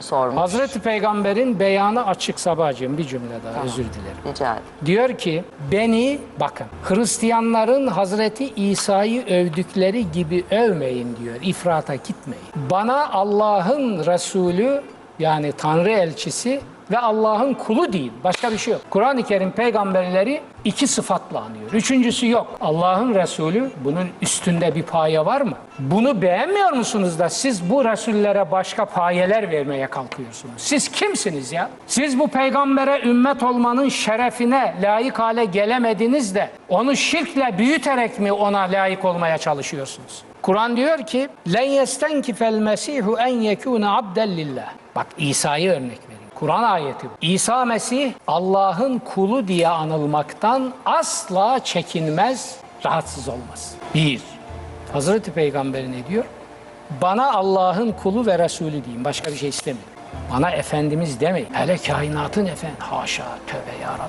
sormuş. Hazreti Peygamber'in beyanı açık sabahcığım bir cümle daha özür dilerim. Rica ederim. Diyor ki beni bakın Hristiyanların Hazreti İsa'yı övdükleri gibi övmeyin diyor. İfrata gitmeyin. Bana Allah'ın Resulü yani Tanrı elçisi ve Allah'ın kulu deyin. Başka bir şey yok. Kur'an-ı Kerim peygamberleri iki sıfatla anıyor. Üçüncüsü yok. Allah'ın Resulü bunun üstünde bir paye var mı? Bunu beğenmiyor musunuz da siz bu Resullere başka payeler vermeye kalkıyorsunuz? Siz kimsiniz ya? Siz bu peygambere ümmet olmanın şerefine layık hale gelemediniz de onu şirkle büyüterek mi ona layık olmaya çalışıyorsunuz? Kur'an diyor ki: "Len yestenkifel mesihu en yekune abden lillah." Bak İsa'yı örnek veriyor. Kur'an ayeti bu. İsa Mesih Allah'ın kulu diye anılmaktan asla çekinmez, rahatsız olmaz. Bir. Hazreti Peygamber ne diyor? Bana Allah'ın kulu ve Resulü deyin. Başka bir şey istemiyorum. Bana Efendimiz demeyin. Hele kainatın efendi. Haşa, tövbe ya.